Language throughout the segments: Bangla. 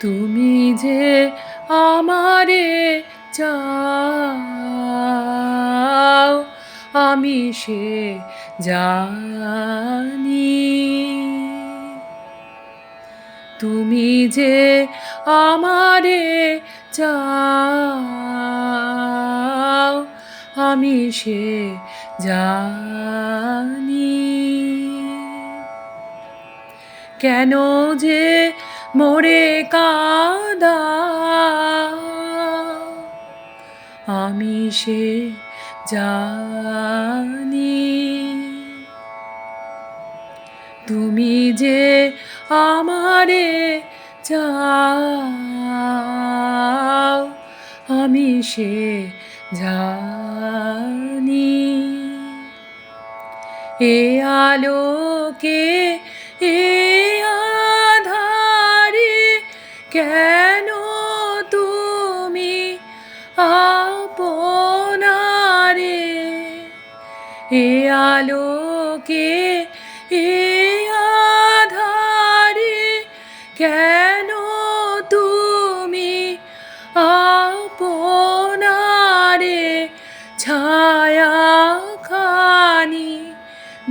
তুমি যে আমারে চাও, আমি সে জানি। তুমি যে আমারে চাও, আমি সে জানি। কেন যে মোরে কাদা। আমি সে জানি। তুমি যে আমারে চাও, আমি সে জানি। এ আলোকে এ এ আলোকে এ আধারে কেন তুমি আপনারে ছায়া খানি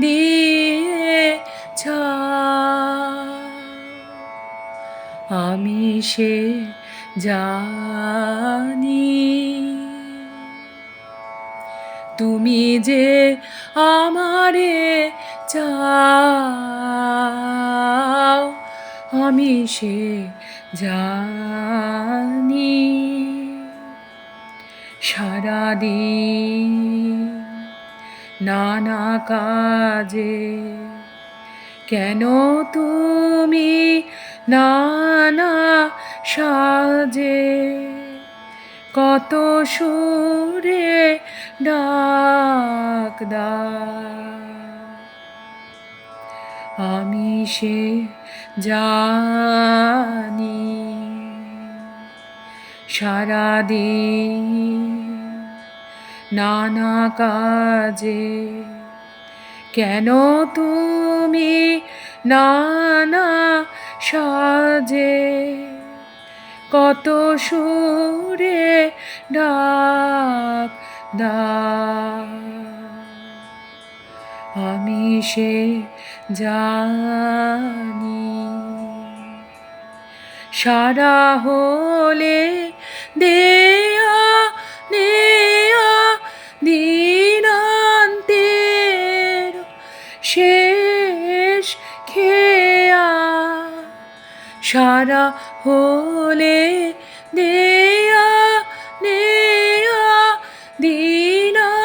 দিয়ে আমি সে জানি তুমি যে আমারে চাও আমি সে জানি। সারাদিন নানা কাজে কেন তুমি নানা সাজে? কত সুরে ডাক আমি সে জানি সারাদিন নানা কাজে কেন তুমি নানা সাজে? কত সুরে ডাক দা আমি সে জানি। সারা হলে দেয়া সারা হলে দেয়া নেয়া দিনান্তের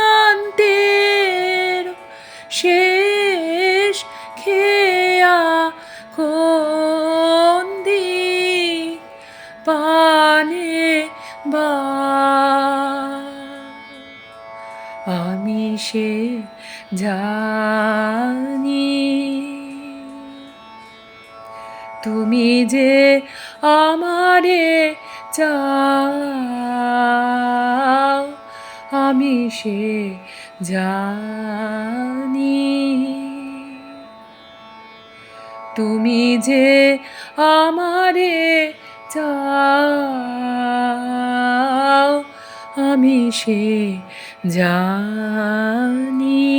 শেষ খেয়া কোন দিক পানে বা। আমি সে জানি তুমি যে আমারে চাও আমি সে জানি। তুমি যে আমারে চাও আমি সে জানি।